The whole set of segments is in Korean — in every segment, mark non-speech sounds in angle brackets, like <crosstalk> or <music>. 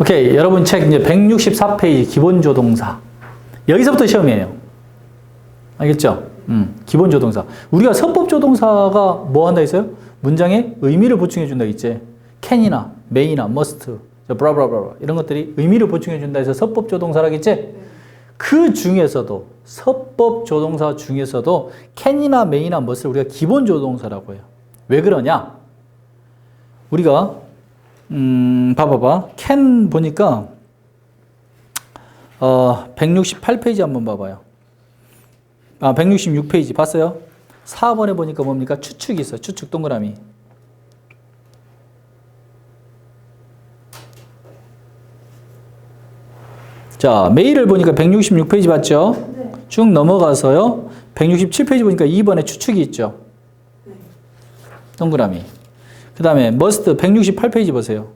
오케이. 여러분 책 이제 164페이지 기본조동사. 여기서부터 시험이에요. 알겠죠? 음, 기본조동사. 우리가 서법조동사가 뭐 한다 했어요? 문장에 의미를 보충해 준다 했지. can이나 may나 must, 브라브라브라 이런 것들이 의미를 보충해 준다 해서 서법조동사라겠지? 그 중에서도 서법조동사 중에서도 can이나 may나 must를 우리가 기본조동사라고 해요. 왜 그러냐? 우리가 음, 봐봐봐. can 보니까 어, 168페이지 한번 봐봐요. 아, 166페이지 봤어요? 4번에 보니까 뭡니까? 추측이 있어. 추측 동그라미. 자, 메일을 보니까 166페이지 봤죠? 네. 쭉 넘어가서요. 167페이지 보니까 2번에 추측이 있죠. 동그라미. 그 다음에 머스트 168페이지 보세요.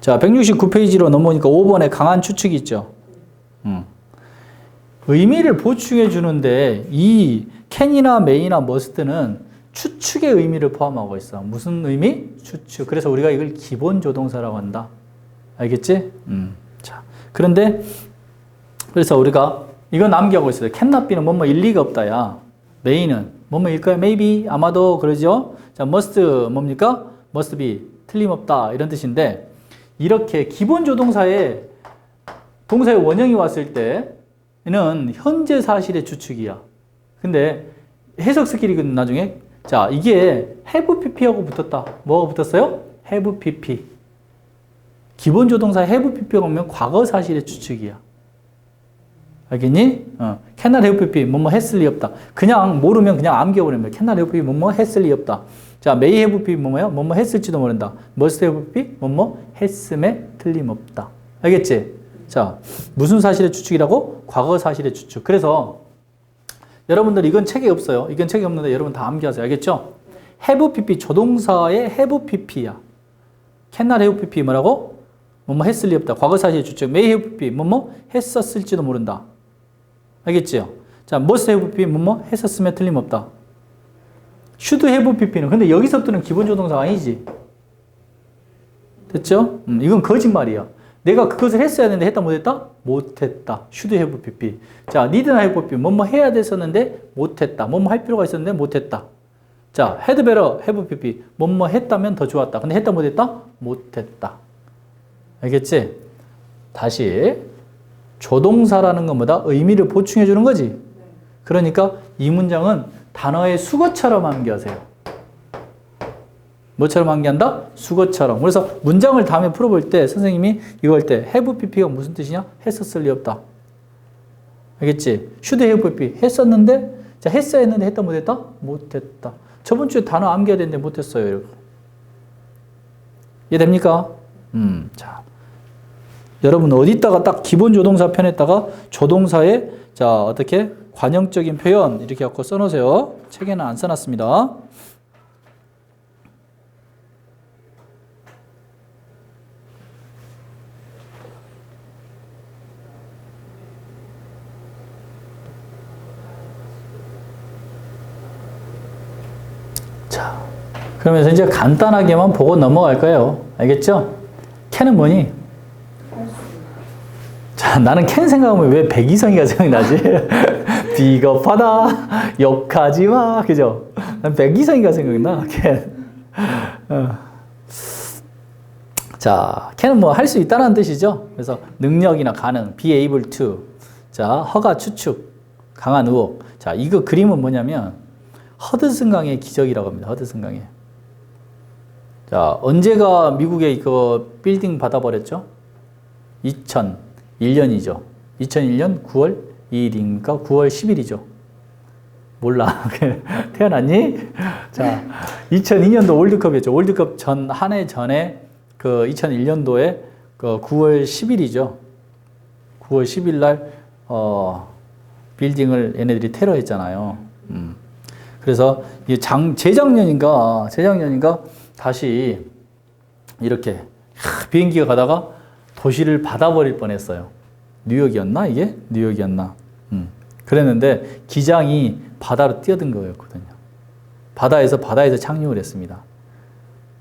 자, 169페이지로 넘어오니까 5번에 강한 추측이 있죠. 음. 의미를 보충해 주는데 이 캔이나 메이나 머스트는 추측의 의미를 포함하고 있어. 무슨 의미? 추측. 그래서 우리가 이걸 기본 조동사라고 한다. 알겠지? 음. 자. 그런데 그래서 우리가 이거 남기하고 있어요. 캔나비는 뭐뭐 일리가 없다야. 메이는 뭐뭐일까요? maybe 아마도 그러죠. 자, must 뭡니까? must be 틀림없다 이런 뜻인데 이렇게 기본 조동사에 동사의 원형이 왔을 때는 현재 사실의 주축이야. 근데 해석 스킬이 나중에 자 이게 have pp하고 붙었다. 뭐가 붙었어요? have pp. 기본 조동사 have pp가 오면 과거 사실의 주축이야. 알겠니? 어. have pp 뭐뭐 했을 리 없다. 그냥 모르면 그냥 암기해버리면 have pp 뭐뭐 했을 리 없다. 자, have pp 뭐뭐요? 뭐뭐 했을지도 모른다. have pp 뭐뭐 했음에 틀림없다. 알겠지? 자, 무슨 사실의 추측이라고? 과거 사실의 추측. 그래서 여러분들 이건 책에 없어요. 이건 책에 없는데 여러분 다 암기하세요. 알겠죠? have 조동사의 have pp야. cannot have 뭐라고? 뭐뭐 했을 리 없다. 과거 사실의 추측. may have 뭐뭐 했었을지도 모른다. 알겠죠? 자, must have pp 뭐뭐 했었으면 틀림없다. should have pp는 근데 여기서부터는 기본 조동사가 아니지. 됐죠? 음, 이건 거짓말이야. 내가 그것을 했어야 되는데 했다 못했다? 못했다. should have pp. 자, need나 have pp. 뭐뭐 해야 됐었는데 못했다. 뭐뭐 할 필요가 있었는데 못했다. 자, had better have pp. 뭐뭐 했다면 더 좋았다. 근데 했다 못했다? 못했다. 알겠지? 다시 조동사라는 건 뭐다? 의미를 보충해 주는 거지. 그러니까 이 문장은 단어의 수거처럼 암기하세요. 뭐처럼 암기한다? 수거처럼. 그래서 문장을 다음에 풀어볼 때 선생님이 이거 할 때 have pp가 무슨 뜻이냐? 했었을 리 없다. 알겠지? should have pp 했었는데 자 했어야 했는데 했다 못했다? 못했다. 저번 주에 단어 암기해야 되는데 못했어요. 여러분. 이해 됩니까? 음, 자. 여러분 어디다가 딱 기본 조동사 편에다가 조동사의 자 어떻게 관형적인 표현 이렇게 갖고 써놓으세요. 책에는 안 써놨습니다. 자, 그러면서 이제 간단하게만 보고 넘어갈 거예요. 알겠죠? 캔은 뭐니? 자, 나는 캔 생각하면 왜 백이성이가 생각나지? <laughs> 비겁하다, 욕하지 마, 그죠? 난 백이성이가 생각나, 캔. 어. 자, 캔은 뭐 할 수 있다는 뜻이죠. 그래서 능력이나 가능, be able to. 자, 허가 추측, 강한 의혹. 자, 이거 그림은 뭐냐면 허드슨 강의 기적이라고 합니다. 허드슨 강의. 자, 언제가 미국의 그 빌딩 받아버렸죠? 2001년이죠. 2001년 9월 2일인가 9월 10일이죠. 몰라. <laughs> 태어났니? 자, 2002년도 월드컵이었죠. 월드컵 전, 한 해 전에 그 2001년도에 그 9월 10일이죠. 9월 10일 날, 어, 빌딩을 얘네들이 테러했잖아요. 음. 그래서 이 장, 재작년인가, 재작년인가 다시 이렇게 하, 비행기가 가다가 도시를 받아버릴 뻔했어요. 뉴욕이었나 이게? 뉴욕이었나? 음. 그랬는데 기장이 바다로 뛰어든 거였거든요. 바다에서 바다에서 착륙을 했습니다.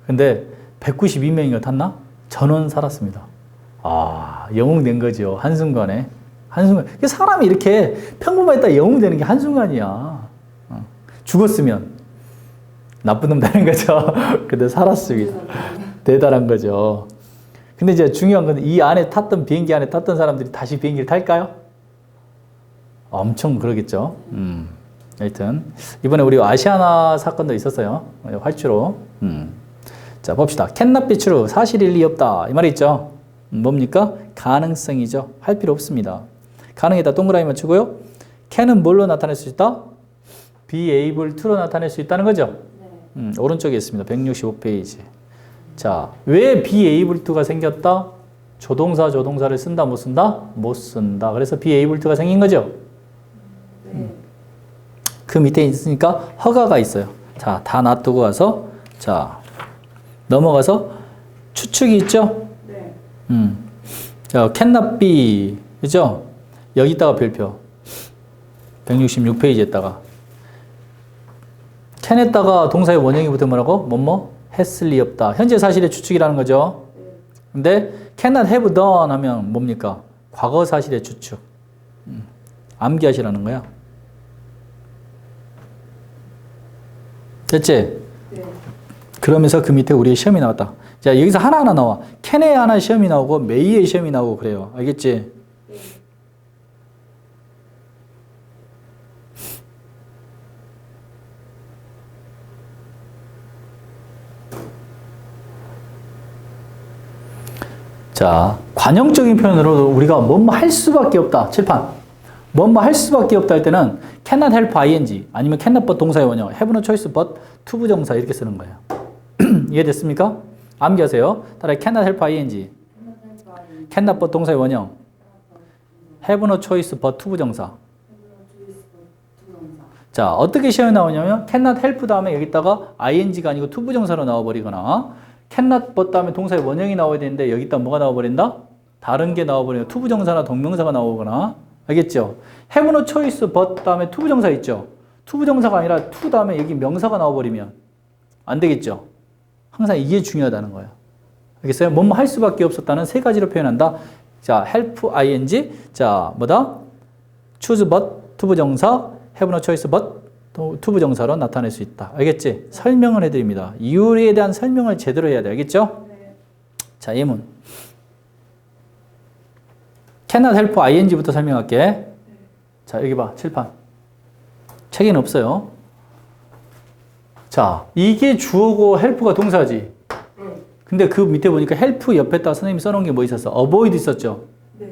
근데 192명인가 탔나? 전원 살았습니다. 아, 영웅 된 거죠. 한순간에. 한순간. 사람이 이렇게 평범했다 영웅 되는 게 한순간이야. 어. 죽었으면 나쁜 놈 되는 거죠. <laughs> 근데 살았습니다. 대단한 거죠. 근데 이제 중요한 건 이 안에 탔던 비행기 안에 탔던 사람들이 다시 비행기를 탈까요? 엄청 그러겠죠. 음. 하여튼 이번에 우리 아시아나 사건도 있었어요. 활주로. 음. 자 봅시다. 캔납 비추로 사실 일리 없다 이 말이 있죠. 음, 뭡니까? 가능성이죠. 할 필요 없습니다. 가능에다 동그라미 맞추고요. can은 뭘로 나타낼 수 있다? be able to로 나타낼 수 있다는 거죠. 음, 오른쪽에 있습니다. 165페이지. 자, 왜 be able to가 생겼다? 조동사 조동사를 쓴다 못 쓴다? 못 쓴다. 그래서 be able to가 생긴 거죠. 그 밑에 있으니까 허가가 있어요. 자, 다 놔두고 가서 자 넘어가서 추측이 있죠. 네. 음, 자 cannot be 그죠? 여기다가 별표 166페이지에다가 can에다가 동사의 원형이 붙으면 뭐라고? 뭐뭐 했을 리 없다. 현재 사실의 추측이라는 거죠. 근데 cannot have done 하면 뭡니까? 과거 사실의 추측. 음, 암기하시라는 거야. 됐지? 네. 그러면서 그 밑에 우리의 시험이 나왔다. 자, 여기서 하나하나 나와. 캔에 하나 시험이 나오고, 메이의 시험이 나오고 그래요. 알겠지? 자, 관용적인 표현으로 우리가 뭐뭐 할 수밖에 없다. 칠판. 뭐뭐 할 수밖에 없다 할 때는 cannot help ing 아니면 cannot but 동사의 원형 have no choice but to 부정사 이렇게 쓰는 거예요. <clears throat> 이해됐습니까? 암기하세요. 따라 cannot help ing cannot but 동사의 원형 have no choice but to 부정사 자 어떻게 시험에 나오냐면 cannot help 다음에 여기다가 ing가 아니고 to 부정사로 나와버리거나 cannot but 다음에 동사의 원형이 나와야 되는데 여기다 뭐가 나와버린다? 다른 게 나와버리고 to 부정사나 동명사가 나오거나 알겠죠? have no choice but 다음에 to 부정사 있죠? to 부정사가 아니라 to 다음에 여기 명사가 나와버리면 안 되겠죠? 항상 이게 중요하다는 거예요. 알겠어요? 뭐뭐 할 수밖에 없었다는 세 가지로 표현한다. 자, help ing. 자, 뭐다? choose but to 부정사, have no choice but to 부정사로 나타낼 수 있다. 알겠지? 설명을 해드립니다. 이유에 대한 설명을 제대로 해야 돼. 알겠죠? 네. 자, 예문. cannot help ing부터 설명할게. 자, 여기 봐. 칠판. 책에는 없어요. 자, 이게 주어고 help가 동사지. 네. 근데 그 밑에 보니까 help 옆에다 선생님이 써놓은 게 뭐 있었어? avoid 있었죠? 네.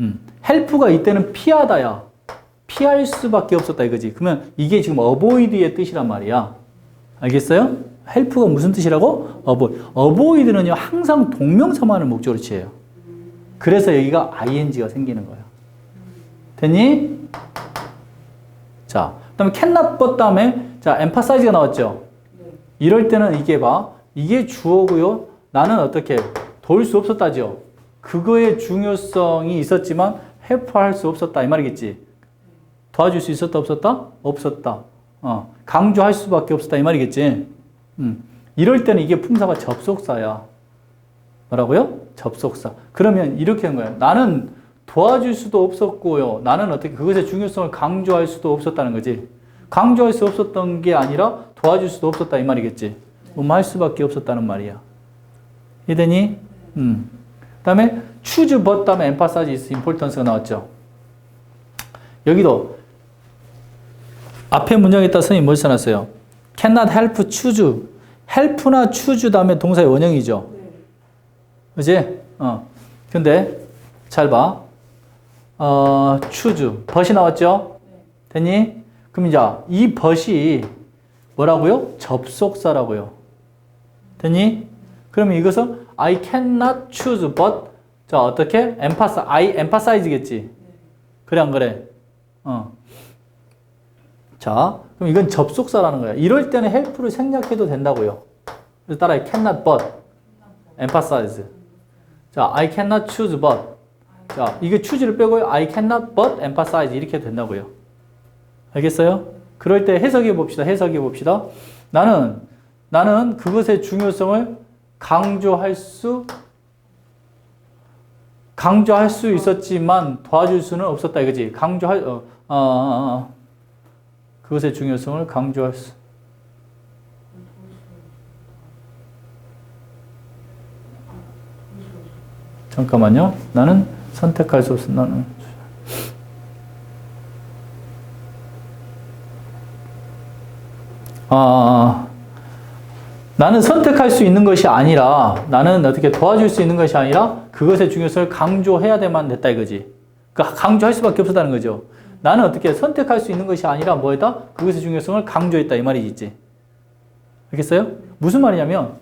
음. help가 이때는 피하다야. 피할 수밖에 없었다 이거지. 그러면 이게 지금 avoid의 뜻이란 말이야. 알겠어요? help가 무슨 뜻이라고? avoid. avoid는요, 항상 동명사만을 목적으로 취해요. 그래서 여기가 ing가 생기는 거야. 됐니? 자, 그 다음에 cannot but 다음에, 자, emphasize가 나왔죠? 네. 이럴 때는 이게 봐. 이게 주어고요. 나는 어떻게 도울 수 없었다죠. 그거의 중요성이 있었지만 해프할 수 없었다 이 말이겠지. 도와줄 수 있었다 없었다? 없었다. 어, 강조할 수밖에 없었다 이 말이겠지. 음. 이럴 때는 이게 품사가 접속사야. 뭐라고요? 접속사. 그러면 이렇게 한 거예요. 나는 도와줄 수도 없었고요. 나는 어떻게 그것의 중요성을 강조할 수도 없었다는 거지. 강조할 수 없었던 게 아니라 도와줄 수도 없었다 이 말이겠지. 뭐할 수밖에 없었다는 말이야. 이해되니? 음. 그다음에 choose 다음에 is importance가 나왔죠. 여기도 앞에 문장에다 선생님 뭘 써놨어요? cannot help choose. help나 choose 다음에 동사의 원형이죠. 네. 그지? 어. 근데 잘 봐. 어, choose. 벗이 나왔죠? 됐니? 그럼 이제 이 벗이 뭐라고요? 접속사라고요. 됐니? 그러면 이것은 I cannot choose but 자 어떻게? emphasize, I emphasize겠지. 그래 안 그래? 어. 자, 그럼 이건 접속사라는 거야. 이럴 때는 help를 생략해도 된다고요. 그래서 따라해 cannot but emphasize. 자, I cannot choose but. 자, 이게 choose를 빼고요. I cannot but emphasize 이렇게 해도 된다고요. 알겠어요? 그럴 때 해석해 봅시다. 해석해 봅시다. 나는 나는 그것의 중요성을 강조할 수 강조할 수 있었지만 도와줄 수는 없었다 이거지. 강조할 어, 어, 어, 어. 그것의 중요성을 강조할 수. 잠깐만요. 나는 선택할 수 없어. 나는 아, 나는 선택할 수 있는 것이 아니라 나는 어떻게 도와줄 수 있는 것이 아니라 그것의 중요성을 강조해야 되만 됐다 이거지. 그러니까 강조할 수밖에 없었다는 거죠. 나는 어떻게 선택할 수 있는 것이 아니라 뭐했다? 그것의 중요성을 강조했다 이 말이지. 알겠어요? 무슨 말이냐면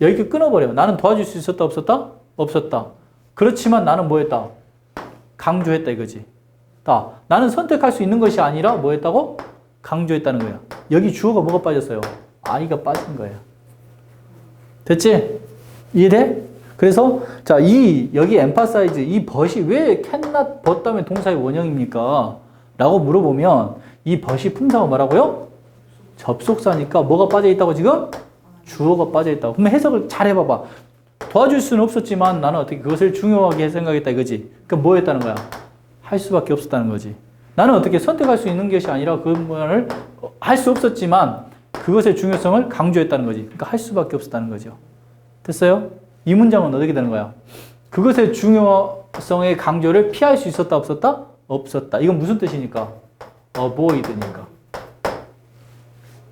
여기 끊어버려. 나는 도와줄 수 있었다 없었다? 없었다. 그렇지만 나는 뭐했다? 강조했다 이거지. 다 나는 선택할 수 있는 것이 아니라 뭐했다고? 강조했다는 거야. 여기 주어가 뭐가 빠졌어요? 아이가 빠진 거야. 됐지? 이해돼? 그래서 자, 이 여기 emphasize 이 but이 왜 cannot but 다음에 동사의 원형입니까? 라고 물어보면 이 but이 품사가 뭐라고요? 접속사니까 뭐가 빠져 있다고 지금? 주어가 빠져 있다고. 그러면 해석을 잘 해봐봐. 도와줄 수는 없었지만 나는 어떻게 그것을 중요하게 생각했다 이거지. 그러니까 뭐 했다는 거야? 할 수밖에 없었다는 거지. 나는 어떻게 선택할 수 있는 것이 아니라 그 말을 할 수 없었지만 그것의 중요성을 강조했다는 거지. 그러니까 할 수밖에 없었다는 거죠. 됐어요? 이 문장은 어떻게 되는 거야? 그것의 중요성의 강조를 피할 수 있었다 없었다? 없었다. 이건 무슨 뜻이니까? avoid니까.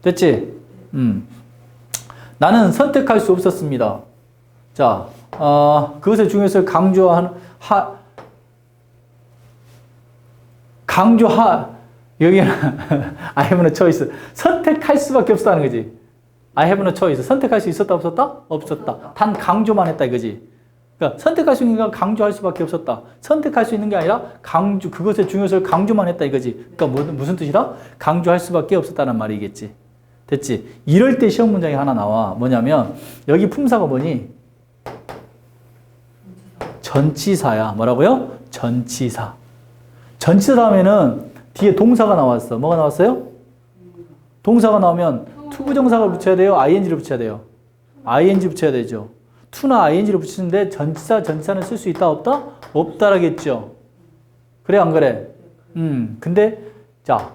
됐지? 음. 나는 선택할 수 없었습니다. 자, 어, 그것의 중요성을 강조한 하, 강조하 여기는 <laughs> I have no choice 선택할 수밖에 없다는 거지. I have no choice 선택할 수 있었다 없었다 없었다. 단 강조만 했다 이거지. 그러니까 선택할 수 있는 건 강조할 수밖에 없었다. 선택할 수 있는 게 아니라 강조 그것의 중요성을 강조만 했다 이거지. 그러니까 무슨 무슨 뜻이라 강조할 수밖에 없었다는 말이겠지. 됐지? 이럴 때 시험 문장이 하나 나와. 뭐냐면 여기 품사가 뭐니? 전치사야. 뭐라고요? 전치사. 전치사 다음에는 뒤에 동사가 나왔어. 뭐가 나왔어요? 동사가 나오면 투부정사가 붙여야 돼요? ing를 붙여야 돼요? ing 붙여야 되죠. 투나 ing를 붙이는데 전치사, 전치사는 쓸 수 있다, 없다? 없다라겠죠. 그래, 안 그래? 음, 근데, 자,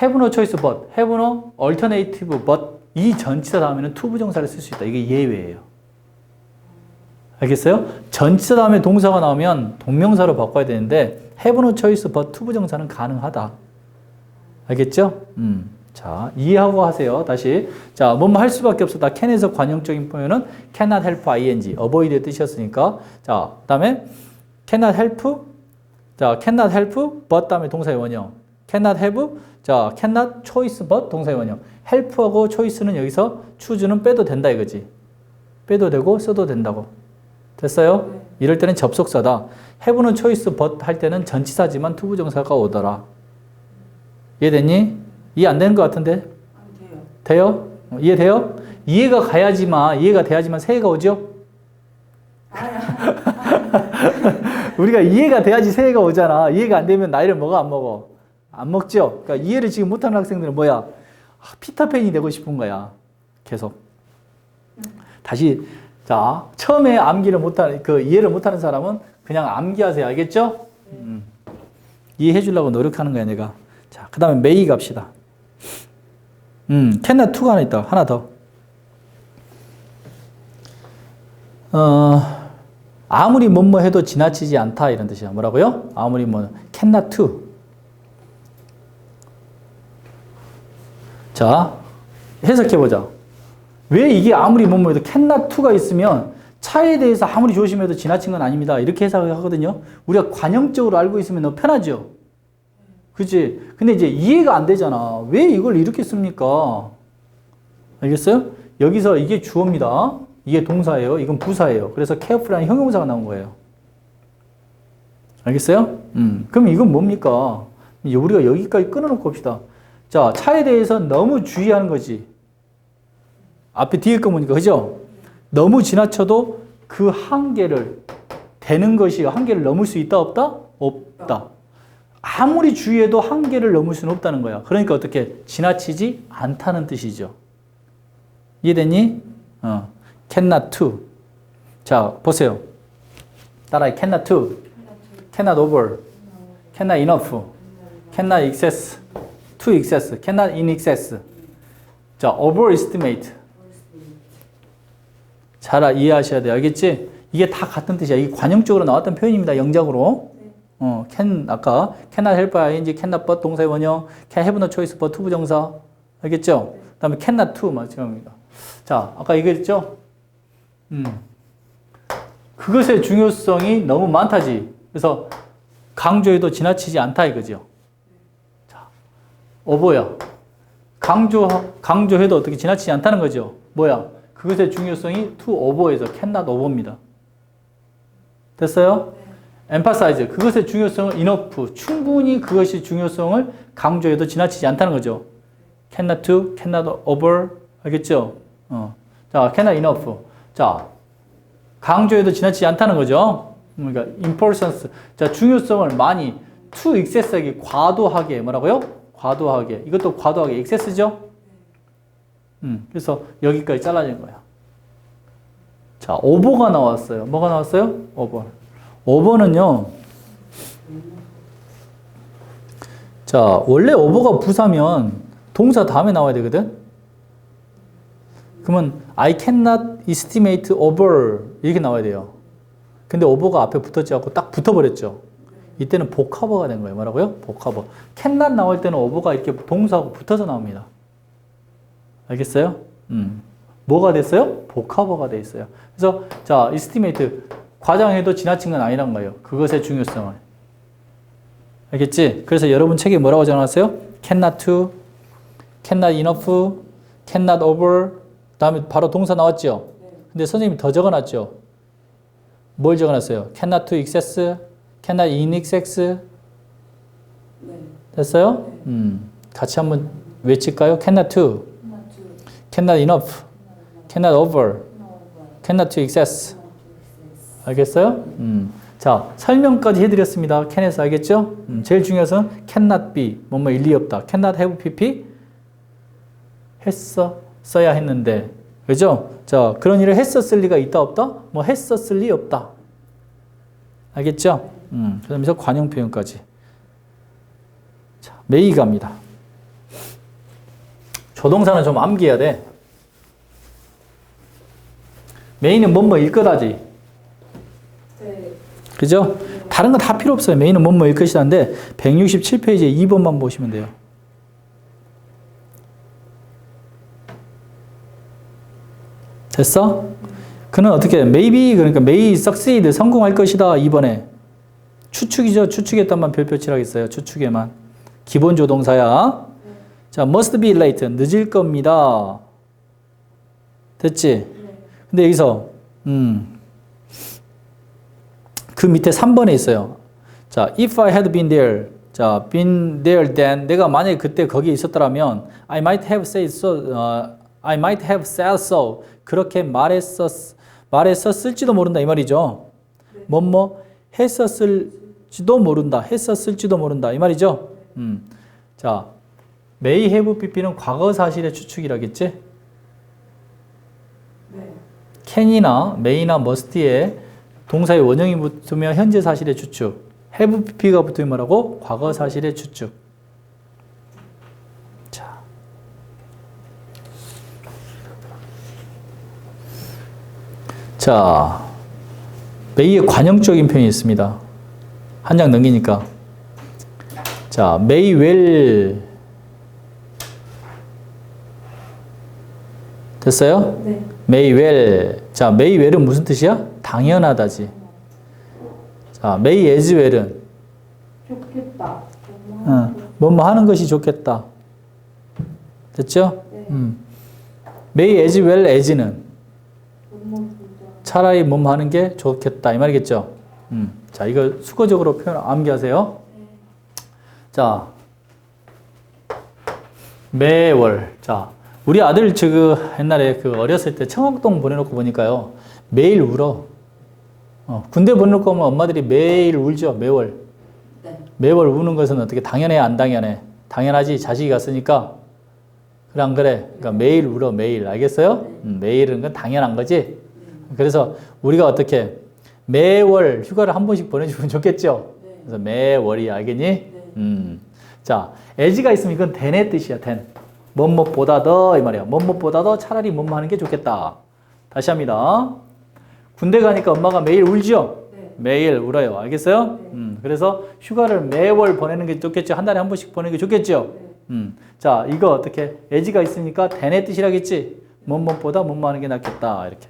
have no choice but, have no alternative but, 이 전치사 다음에는 투부정사를 쓸 수 있다. 이게 예외예요. 알겠어요? 전치사 다음에 동사가 나오면 동명사로 바꿔야 되는데 have no choice but 투부정사는 가능하다. 알겠죠? 음. 자, 이해하고 하세요. 다시. 자, 뭐뭐 할 수밖에 없었다. can에서 관용적인 표현은 cannot help ing, avoid의 뜻이었으니까. 자, 그 다음에 cannot help 자, cannot help but 다음에 동사의 원형. cannot have 자, cannot choice but 동사의 원형. help하고 choice는 여기서 choose는 빼도 된다 이거지. 빼도 되고 써도 된다고. 됐어요? 이럴 때는 접속사다. have는 choice but 할 때는 전치사지만 투부정사가 오더라. 이해됐니? 이해 안 되는 것 같은데? 안 돼요. 돼요? 어, 이해돼요? 이해가 가야지만, 이해가 돼야지만 새해가 오죠? <laughs> 우리가 이해가 돼야지 새해가 오잖아. 이해가 안 되면 나이를 먹어, 안 먹어? 안 먹죠? 그러니까 이해를 지금 못하는 학생들은 뭐야? 아, 피터팬이 되고 싶은 거야. 계속. 다시, 자, 처음에 암기를 못하는, 그 이해를 못하는 사람은 그냥 암기하세요. 알겠죠? 음. 이해해 주려고 노력하는 거야, 내가. 자, 그 다음에 메이 갑시다. 음, 캔나 2가 하나 있다. 하나 더. 어, 아무리 뭐뭐 해도 지나치지 않다 이런 뜻이야. 뭐라고요? 아무리 뭐 캔나 2. 자, 해석해 보자. 왜 이게 아무리 뭐뭐 해도 캔나 2가 있으면 차에 대해서 아무리 조심해도 지나친 건 아닙니다. 이렇게 해석을 하거든요. 우리가 관용적으로 알고 있으면 더 편하죠. 그치? 근데 이제 이해가 안 되잖아. 왜 이걸 이렇게 씁니까? 알겠어요? 여기서 이게 주어입니다. 이게 동사예요. 이건 부사예요. 그래서 careful이라는 형용사가 나온 거예요. 알겠어요? 음. 그럼 이건 뭡니까? 우리가 여기까지 끊어놓고 봅시다. 자, 차에 대해서 너무 주의하는 거지. 앞에 뒤에 거 보니까, 그죠? 너무 지나쳐도 그 한계를, 되는 것이 한계를 넘을 수 있다, 없다? 없다. 아무리 주의해도 한계를 넘을 수는 없다는 거야. 그러니까 어떻게 지나치지 않다는 뜻이죠. 이해됐니? 어. cannot to. 자, 보세요. 따라해. cannot to. cannot over. cannot enough. cannot excess. to excess. cannot in excess. 자, overestimate. 잘 이해하셔야 돼요. 알겠지? 이게 다 같은 뜻이야. 이게 관용적으로 나왔던 표현입니다. 영작으로. 어, can 아까 cannot help ing, cannot but 동사의 원형, can have no choice but to 부정사. 알겠죠? 그다음에 cannot to 마찬가지입니다. 자, 아까 얘기했죠? 음. 그것의 중요성이 너무 많다지. 그래서 강조해도 지나치지 않다 이거죠. 자, 어버야. 강조 강조해도 어떻게 지나치지 않다는 거죠. 뭐야? 그것의 중요성이 to over에서 cannot over입니다. 됐어요? Emphasize 그것의 중요성을 enough 충분히 그것이 중요성을 강조해도 지나치지 않다는 거죠. cannot to, cannot over 알겠죠? 어. 자, cannot enough. 자, 강조해도 지나치지 않다는 거죠. 그러니까 importance. 자, 중요성을 많이 to excess하게 과도하게 뭐라고요? 과도하게. 이것도 과도하게 excess죠? 음. 그래서 여기까지 잘라진 거야. 자, 오버가 나왔어요. 뭐가 나왔어요? 오버. 오버는요. 자, 원래 오버가 부사면 동사 다음에 나와야 되거든. 그러면 I cannot estimate over 이렇게 나와야 돼요. 근데 오버가 앞에 붙었지 않고 딱 붙어버렸죠. 이때는 복합어가 된 거예요. 뭐라고요? 복합어. cannot 나올 때는 오버가 이렇게 동사하고 붙어서 나옵니다. 알겠어요? 음. 뭐가 됐어요? 복합어가 돼 있어요. 그래서 자, estimate 과장해도 지나친 건 아니란 거예요. 그것의 중요성을. 알겠지? 그래서 여러분 책에 뭐라고 적어놨어요? cannot to, cannot enough, cannot over. 다음에 바로 동사 나왔죠? 근데 선생님이 더 적어놨죠? 뭘 적어놨어요? cannot to excess, cannot in excess. 됐어요? 음. 같이 한번 외칠까요? cannot to, cannot enough, cannot over, cannot to excess. 알겠어요? 음. 자, 설명까지 해드렸습니다. can에서 알겠죠? 음, 제일 것은 cannot be, 뭐뭐 일리 없다. cannot have pp 했어, 써야 했는데. 그죠? 자, 그런 일을 했었을 리가 있다 없다? 뭐 했었을 리 없다. 알겠죠? 음, 그러면서 관용 표현까지. 자, 메이 갑니다. 조동사는 좀 암기해야 돼. 메인은 뭐뭐일 거다지. 네. 그죠? 다른 건 다 필요 없어요. 메인은 뭐뭐일 것이라는데 167페이지에 2번만 보시면 돼요. 됐어? 그는 어떻게 maybe 그러니까 may succeed 성공할 것이다 2번에 추측이죠. 추측에다만 별표 칠하겠어요. 추측에만 기본 조동사야. 자, must be late 늦을 겁니다. 됐지? 근데 여기서 음. 그 밑에 3번에 있어요. 자, if I had been there. 자, been there then 내가 만약에 그때 거기에 있었더라면 I might have said so. 어, I might have said so. 그렇게 말했었 말했었을지도 모른다 이 말이죠. 뭐뭐 했었을지도 모른다. 했었을지도 모른다 이 말이죠. 음. 자, may have pp는 과거 사실의 추측이라겠지? 네. can이나 may나 must에 동사의 원형이 붙으면 현재 사실의 추측. have pp가 붙으면 뭐라고? 과거 사실의 추측. 자. 자. may의 관용적인 표현이 있습니다. 한 장 넘기니까. 자, may well 됐어요? 네. may well. 자, may well은 무슨 뜻이야? 당연하다지. 자, may as well은 좋겠다. 어, 뭐뭐 하는 것이 좋겠다. 됐죠? 네. 음. may as well as는 너무 좋다. 차라리 뭐뭐 하는 게 좋겠다. 이 말이겠죠? 음. 자, 이거 수거적으로 표현 암기하세요. 자, 매월. 자, 우리 아들 저 옛날에 그 어렸을 때 청학동 보내놓고 보니까요. 매일 울어. 어, 군대 보내놓고 오면 엄마들이 매일 울죠. 매월. 네. 매월 우는 것은 어떻게 당연해 안 당연해? 당연하지 자식이 갔으니까 그래 안 그래? 그러니까 매일 울어 매일 알겠어요? 음, 매일은 건 당연한 거지. 그래서 우리가 어떻게 매월 휴가를 한 번씩 보내주면 <laughs> 좋겠죠? 네. 그래서 매월이 알겠니? 음. 자, as가 있으면 이건 then의 뜻이야, ten. 뭐뭐보다 더 이 말이야. 뭐뭐보다 더 차라리 뭐뭐 하는 게 좋겠다. 다시 합니다. 군대 가니까 엄마가 매일 울죠? 네. 매일 울어요. 알겠어요? 음. 그래서 휴가를 매월 보내는 게 좋겠죠? 한 달에 한 번씩 보내는 게 좋겠죠? 네. 음. 자, 이거 어떻게 as가 있으니까 then의 뜻이라겠지? 뭐뭐보다 뭐뭐 하는 게 낫겠다. 이렇게.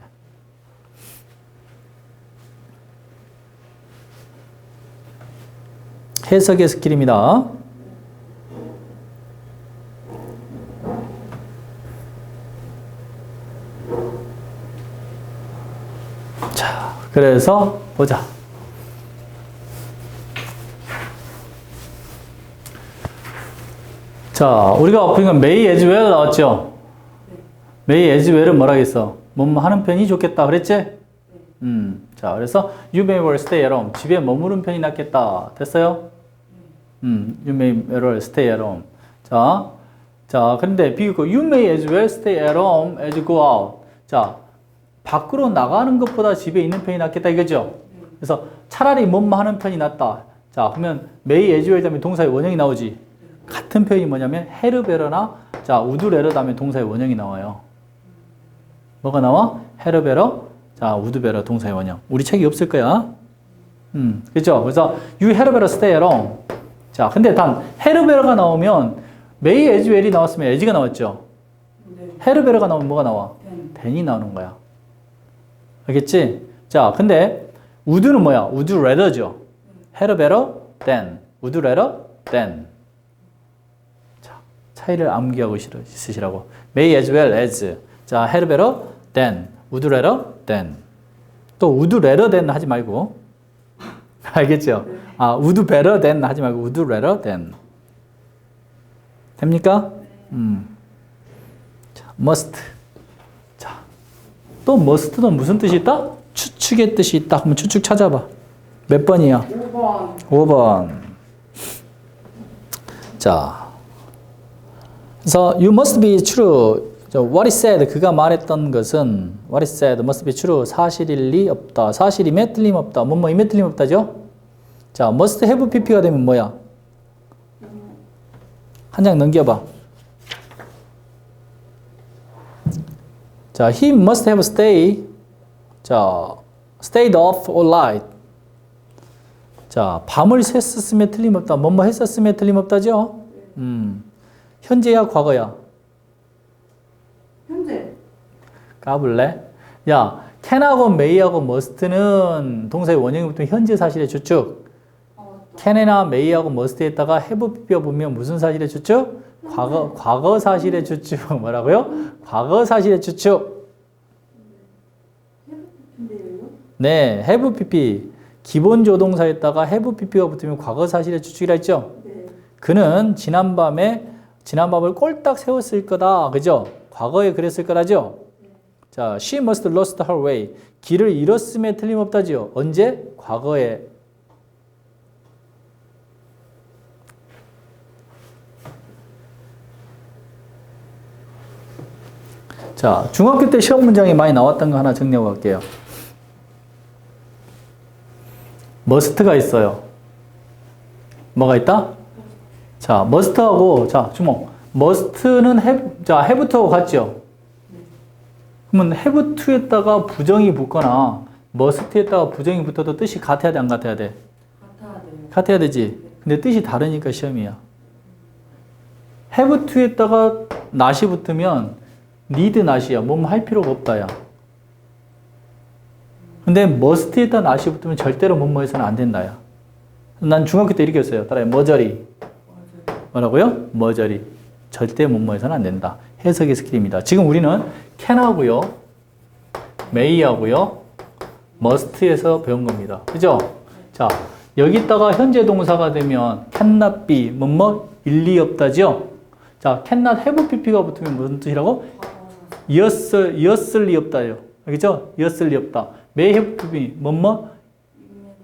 해석의 스킬입니다. 자, 그래서 보자. 자, 우리가 그러니까 may as well 나왔죠? may as well은 뭐라겠어? 뭐뭐 하는 편이 좋겠다 그랬지? 음, 자, 그래서 you may well stay at home. 집에 머무른 편이 낫겠다. 됐어요? 음, you may well stay at home. 자, 자, 그런데 비교 you may as well stay at home as go out. 자, 밖으로 나가는 것보다 집에 있는 편이 낫겠다 이거죠? 그래서 차라리 뭐뭐 하는 편이 낫다. 자, 그러면 may as well 다음에 동사의 원형이 나오지. 같은 표현이 뭐냐면 better나 자, rather 다음에 동사의 원형이 나와요. 뭐가 나와? better. 자, better 동사의 원형. 우리 책이 없을 거야. 음, 그죠? 그래서 you better stay at home. 자, 근데 단 better가 나오면 may as well이 나왔으면 as가 나왔죠. 네. better가 나오면 뭐가 나와? 된. then이 나오는 거야. 알겠지? 자, 근데 would는 뭐야? would rather죠. had better than. would rather than. 자, 차이를 암기하고 있으- 있으시라고. may as well as. 자, had better than. would rather than. 또 would rather than 하지 말고. 알겠죠? 아, would better than 하지 말고 would rather than. 됩니까? 음. 자, must. 자, 또 must는 무슨 뜻이 있다? 추측의 뜻이 있다. 한번 추측 찾아봐. 몇 번이야? 5번. 5번. 자. 그래서 you must be true. 저 what is said 그가 말했던 것은 what is said must be true 사실일 리 없다. 사실임에 틀림없다. 뭐뭐 임에 틀림없다죠? 자, must have pp가 되면 뭐야? 한 장 넘겨봐. 자, he must have stay. 자, stayed up all night. 자, 밤을 샜었음에 틀림없다. 뭐뭐 했었음에 틀림없다죠? 음. 현재야, 과거야? 현재. 까불래? 야, can하고 may하고 must는 동사의 원형이 붙으면 현재 사실의 주축. 어, can이나 may하고 must에다가 have 비벼보면 무슨 사실의 주축? 과거, 과거 사실의 주축. <laughs> 뭐라고요? 과거 사실의. 근데요? 네, have pp. 기본 조동사에다가 have pp가 붙으면 과거 사실의 주축이라 했죠? 네. 그는 지난밤에 지난밤을 꼴딱 세웠을 거다. 그죠? 과거에 그랬을 거라죠? 자, she must lost her way. 길을 잃었음에 틀림없다지요. 언제? 과거에. 자, 중학교 때 시험 문장이 많이 나왔던 거 하나 정리하고 갈게요. must가 있어요. 뭐가 있다? 자, must하고 자, 주목. must는 have, 자, to하고 같죠? 그러면 to에다가 부정이 붙거나 must에다가 부정이 붙어도 뜻이 같아야 돼, 안 같아야 돼? 같아야 돼요. 같아야 되지. 근데 뜻이 다르니까 시험이야. have to에다가 not이 붙으면 need not이야. 뭐뭐 할 필요가 없다야. 근데 must에다 not이 붙으면 절대로 뭐뭐 해서는 안 된다야. 난 중학교 때 이렇게 했어요. 따라해. 머저리. 뭐라고요? 머저리. 절대 뭐뭐 해서는 안 된다. 해석의 스킬입니다. 지금 우리는 can하고요, may하고요, must에서 배운 겁니다. 그죠? 자, 여기다가 현재 동사가 되면 cannot be, 뭐뭐, 일리 없다죠? 자, cannot have pp가 붙으면 무슨 뜻이라고? 이었을, 이었을 리 없다요. 알겠죠? 이었을 리 없다. pp, 뭐뭐,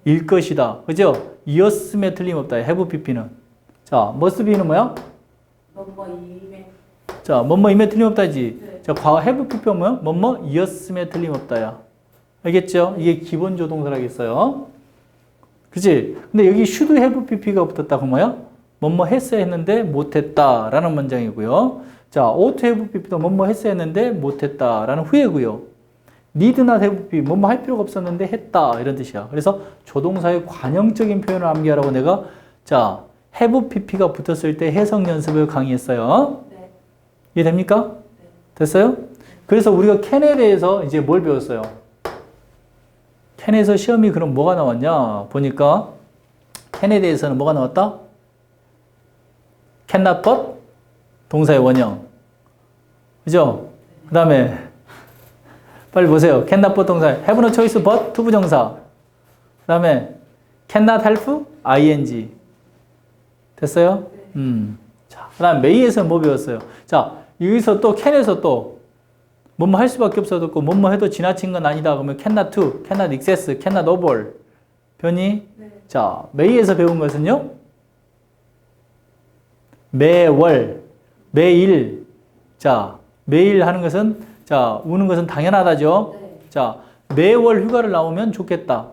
일 것이다. 그죠? 이었음에 틀림없다. have pp는. 자, be는 뭐야? 넘버 2에. 자, 뭐뭐 임에 틀림없다지. 네. 자, 과거 have pp 뭐야? 뭐뭐 이었음에 틀림없다야. 알겠죠? 이게 기본 조동사라겠어요. 그치? 근데 여기 should have pp가 붙었다. 그 뭐야? 뭐뭐 했어야 했는데 못했다. 라는 문장이고요. 자, ought to have pp도 뭐뭐 했어야 했는데 못했다. 라는 후회고요. need not have pp, 뭐뭐 할 필요가 없었는데 했다. 이런 뜻이야. 그래서 조동사의 관형적인 표현을 암기하라고 내가 자, have pp가 붙었을 때 해석 연습을 강의했어요. 네. 이해됩니까? 됐어요? 그래서 우리가 캔에 대해서 이제 뭘 배웠어요? 캔에서 시험이 그럼 뭐가 나왔냐? 보니까 캔에 대해서는 뭐가 나왔다? cannot but 동사의 원형. 그죠? 그 다음에 빨리 보세요. cannot but 동사 have no choice but 투부정사. 그 다음에 cannot help ing. 됐어요? 음. 자, 그 다음 may에서는 뭐 배웠어요? 자, 여기서 또 can에서 또 뭐뭐 할 수밖에 없어도 뭐뭐 해도 지나친 건 아니다. 그러면 cannot to, cannot excess, cannot over. 변이 네. 자, may에서 배운 것은요. 매월, 매일. 자, 매일 하는 것은 자, 우는 것은 당연하다죠. 네. 자, 매월 휴가를 나오면 좋겠다.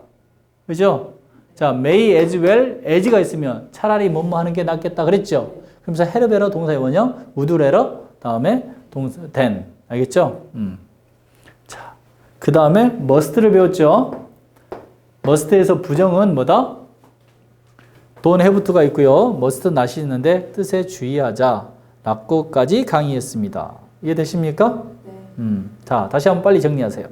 그죠? 자, may as well as가 있으면 차라리 뭐뭐 하는 게 낫겠다 그랬죠? 그러면서 헤르베러 동사의 원형, 우드레러 다음에 동사 then. 알겠죠? 음. 자, 그 다음에 must를 배웠죠? must에서 부정은 뭐다? don't have to가 있고요. must not이 있는데 뜻에 주의하자. 라고까지 강의했습니다. 이해되십니까? 네. 음. 자, 다시 한번 빨리 정리하세요.